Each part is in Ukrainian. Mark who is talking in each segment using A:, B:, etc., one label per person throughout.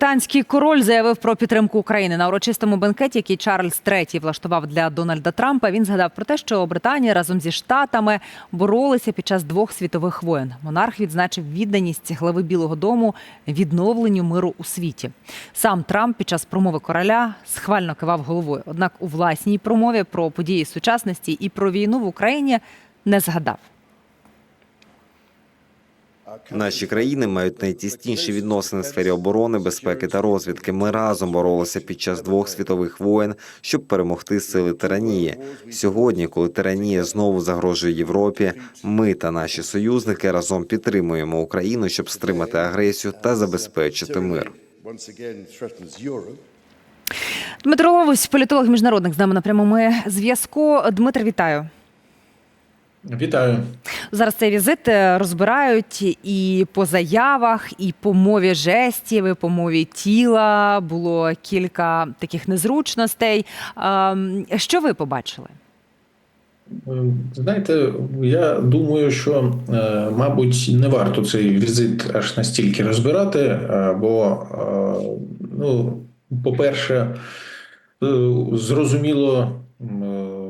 A: Британський король заявив про підтримку України на урочистому бенкеті, який Чарльз III влаштував для Дональда Трампа. Він згадав про те, що Британія разом зі штатами боролися під час двох світових воєн. Монарх відзначив відданість глави Білого Дому відновленню миру у світі. Сам Трамп під час промови короля схвально кивав головою. Однак у власній промові про події сучасності і про війну в Україні не згадав.
B: Наші країни мають найтісніші відносини в сфері оборони, безпеки та розвідки. Ми разом боролися під час двох світових воєн, щоб перемогти сили тиранії. Сьогодні, коли тиранія знову загрожує Європі, ми та наші союзники разом підтримуємо Україну, щоб стримати агресію та забезпечити мир.
A: Дмитро Ловусь, політолог міжнародник з нами на прямому зв'язку. Дмитр, вітаю.
C: Вітаю.
A: Зараз цей візит е, розбирають і по заявах, і по мові жестів, і по мові тіла. Було кілька таких незручностей. Ем, Що ви побачили?
C: Е, Знаєте, я думаю, що, е, мабуть, не варто цей візит аж настільки розбирати, бо, е, ну, по-перше, зрозуміло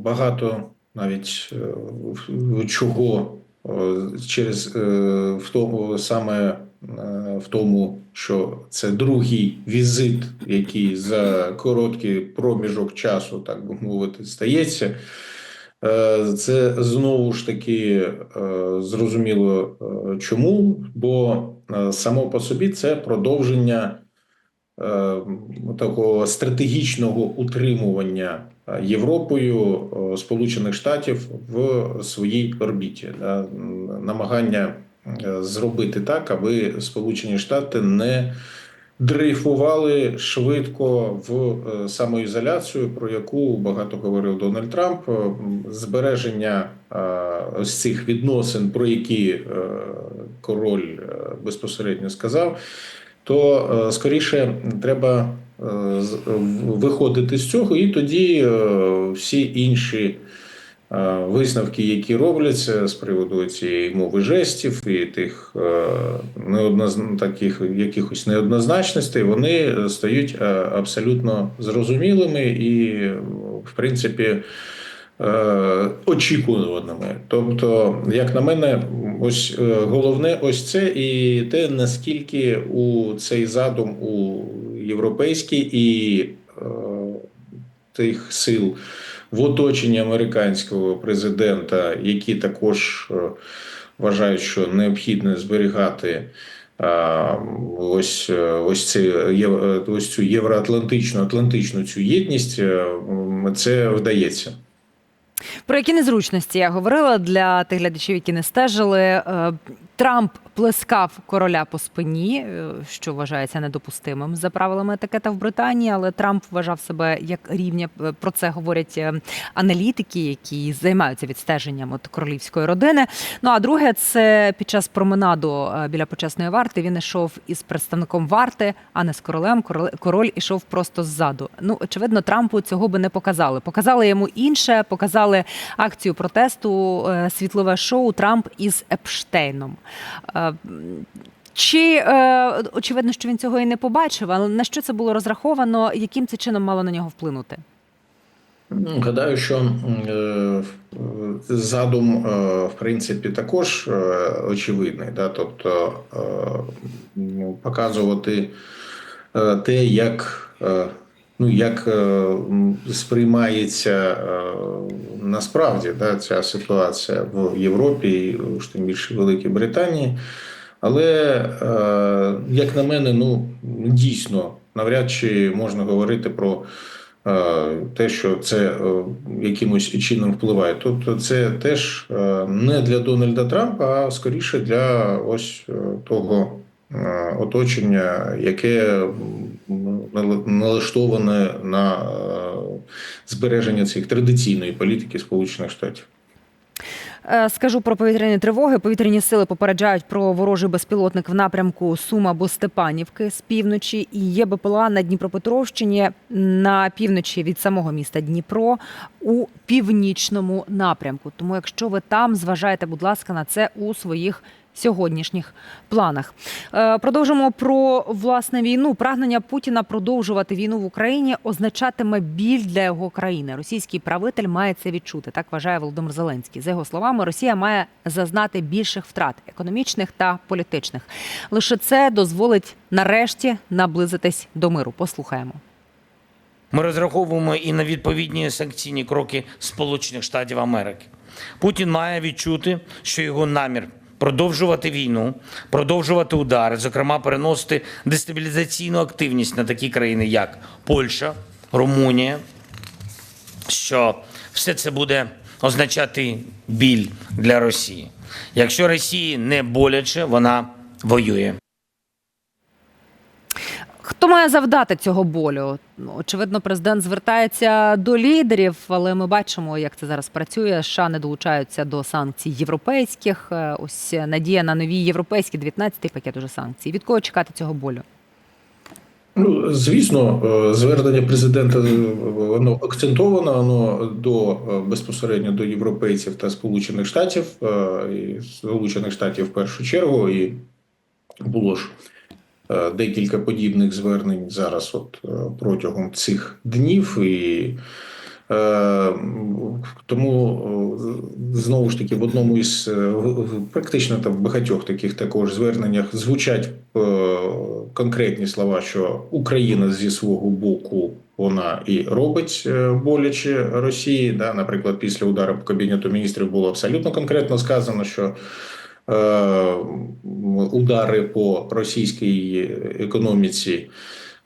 C: багато навіть е, чого е, через е, в тому саме в тому, що це другий візит, який за короткий проміжок часу, так би мовити, стається. Це знову ж таки зрозуміло чому, бо само по собі це продовження такого стратегічного утримування Європою е, Сполучених Штатів в своїй орбіті, намагання е, зробити так, аби Сполучені Штати не дрейфували швидко в е, самоізоляцію, про яку багато говорив Дональд Трамп. Збереження ось цих відносин, про які король безпосередньо сказав, то скоріше треба виходити з цього, і тоді е, всі інші. е, Висновки, які робляться з приводу цієї мови жестів і тих е, таких якихось неоднозначностей, вони стають е, абсолютно зрозумілими і, в принципі, е, очікуваними. Тобто, як на мене, ось е, головне ось це і те, наскільки у цей задум у європейській і е, тих сил в оточенні американського президента, які також е, вважають, що необхідно зберігати. Ось е, ось це ось цю євроатлантичну атлантичну цю єдність е, це вдається.
A: Про які незручності я говорила для тих глядачів, які не стежили. Е, Трамп плескав короля по спині, е, що вважається недопустимим за правилами етикета в Британії. Але Трамп вважав себе як рівня. Е, Про це говорять аналітики, які займаються відстеженням от королівської родини. Ну а друге, це під час променаду біля почесної варти він йшов із представником варти, а не з королем. Король ішов просто ззаду. Ну очевидно, Трампу цього би не показали. Показали йому інше, показали акцію протесту, е, світлове шоу Трамп із Епштейном. Е, Чи е, очевидно, що він цього і не побачив, але на що це було розраховано? Яким це чином мало на нього вплинути?
C: Ну, Гадаю, що задум, в принципі, також очевидний. Да? Тобто показувати те, як, ну, як е, сприймається е, насправді да, ця ситуація в Європі, і уж тим більше Великій Британії. Але, е, як на мене, ну дійсно навряд чи можна говорити про е, те, що це е, якимось чином впливає. Тобто, це теж е, не для Дональда Трампа, а скоріше для ось е, того е, оточення, яке налаштоване на е, збереження цих традиційної політики Сполучених Штатів.
A: Е, Скажу про повітряні тривоги. Повітряні сили попереджають про ворожий безпілотник в напрямку Сума або Степанівки з півночі. І є БПЛА на Дніпропетровщині на півночі від самого міста Дніпро у північному напрямку. Тому, якщо ви там, зважайте, будь ласка, на це у своїх сьогоднішніх планах. Е, Продовжимо про власне війну. Прагнення Путіна продовжувати війну в Україні означатиме біль для його країни. Російський правитель має це відчути. Так вважає Володимир Зеленський. За його словами, Росія має зазнати більших втрат економічних та політичних. Лише це дозволить нарешті наблизитись до миру. Послухаємо.
D: Ми розраховуємо і на відповідні санкційні кроки Сполучених Штатів Америки. Путін має відчути, що його намір продовжувати війну, продовжувати удари, зокрема переносити дестабілізаційну активність на такі країни, як Польща, Румунія, що все це буде означати біль для Росії. Якщо Росії не боляче, вона воює.
A: Хто має завдати цього болю? Ну, очевидно, президент звертається до лідерів, але ми бачимо, як це зараз працює. США не долучаються до санкцій європейських. Е, Ось надія на нові європейські 19-й пакет уже санкцій. Від кого чекати цього болю?
C: Ну, звісно, е, звернення президента е, воно акцентовано воно до безпосередньо до європейців та Сполучених Штатів, і Сполучених Штатів в першу чергу, і було ж декілька подібних звернень зараз, от е, протягом цих днів, і е, тому е, знову ж таки в одному із е, практично там в багатьох таких також зверненнях звучать е, конкретні слова, що Україна зі свого боку вона і робить е, боляче Росії. Да, наприклад, після удару по кабінету міністрів було абсолютно конкретно сказано, що е, удари по російській економіці.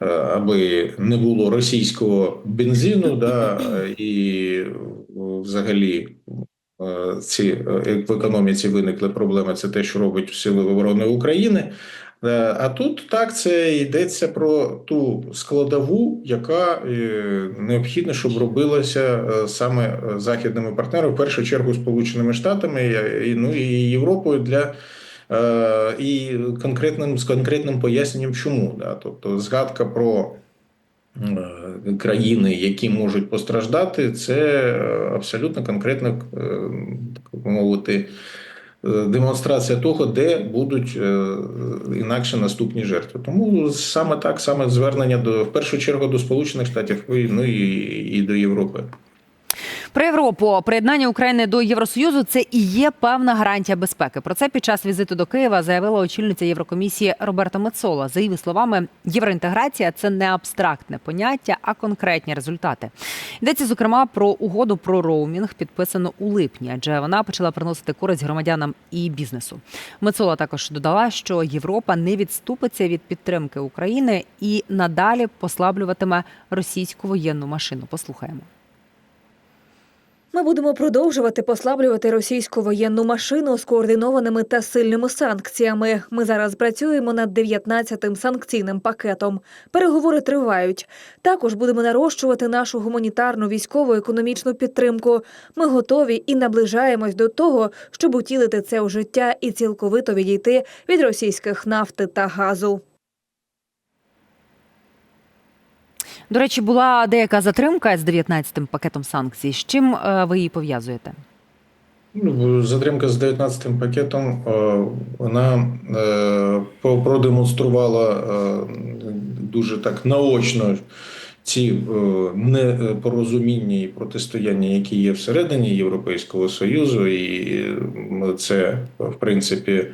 C: е, Аби не було російського бензину, да, і е, взагалі е, ці е, в економіці виникли проблеми. Це те, що робить Сили оборони України. Е, А тут так це йдеться про ту складову, яка е, необхідна, щоб робилася е, саме західними партнерами, в першу чергу Сполученими Штатами ну і Європою для. І конкретним з конкретним поясненням, чому да, тобто згадка про країни, які можуть постраждати, це абсолютно конкретно, так мовити, демонстрація того, де будуть е, інакше наступні жертви. Тому саме так, саме звернення до в першу чергу до Сполучених Штатів, ну і, і до Європи.
A: Про Європу приєднання України до Євросоюзу це і є певна гарантія безпеки. Про це під час візиту до Києва заявила очільниця Єврокомісії Роберта Мецола. За її словами, євроінтеграція це не абстрактне поняття, а конкретні результати. Йдеться зокрема про угоду про роумінг, підписану у липні, адже вона почала приносити користь громадянам і бізнесу. Мецола також додала, що Європа не відступиться від підтримки України і надалі послаблюватиме російську воєнну машину. Послухаємо.
E: Ми будемо продовжувати послаблювати російську воєнну машину з координованими та сильними санкціями. Ми зараз працюємо над 19-тим санкційним пакетом. Переговори тривають. Також будемо нарощувати нашу гуманітарну військову економічну підтримку. Ми готові і наближаємось до того, щоб утілити це у життя і цілковито відійти від російських нафти та газу.
A: До речі, була деяка затримка з 19-м пакетом санкцій. З чим е, ви її пов'язуєте?
C: Ну, Затримка з 19-м пакетом е, вона е, продемонструвала дуже так наочно ці непорозуміння і протистояння, які є всередині Європейського Союзу, і це в принципі.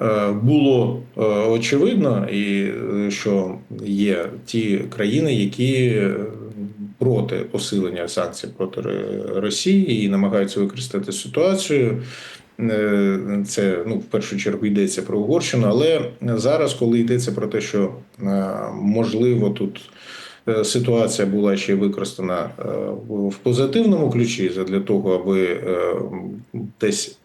C: Е, Було е, очевидно, і е, що є ті країни, які проти посилення санкцій проти Росії і намагаються використати ситуацію. Це ну в першу чергу йдеться про Угорщину, але зараз, коли йдеться про те, що можливо тут ситуація була ще використана в позитивному ключі для того, аби десь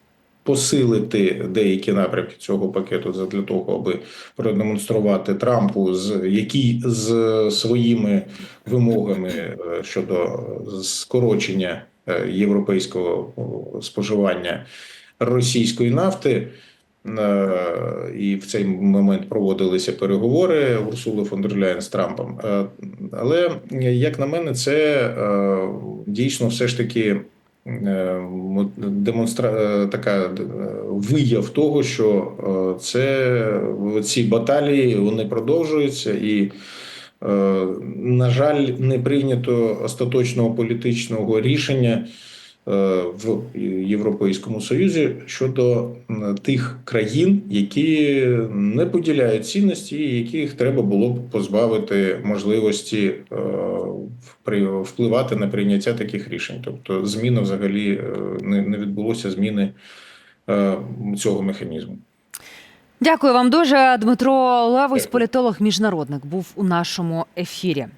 C: посилити деякі напрямки цього пакету для того, аби продемонструвати Трампу, з який з своїми вимогами е, щодо скорочення е, європейського споживання російської нафти. Е, І в цей момент проводилися переговори Урсули фон дер Ляєн з Трампом. Але як на мене, це дійсно все ж таки демонстра... е, така е, вияв того, що е, це ці баталії вони продовжуються, і, е, на жаль, не прийнято остаточного політичного рішення е, в Європейському Союзі щодо тих країн, які не поділяють цінності, і яких треба було б позбавити можливості е, впливати на прийняття таких рішень. Тобто, зміна взагалі е, не, відбулося зміни е, цього механізму.
A: Дякую вам дуже. Дмитро Левось, політолог, міжнародник, був у нашому ефірі.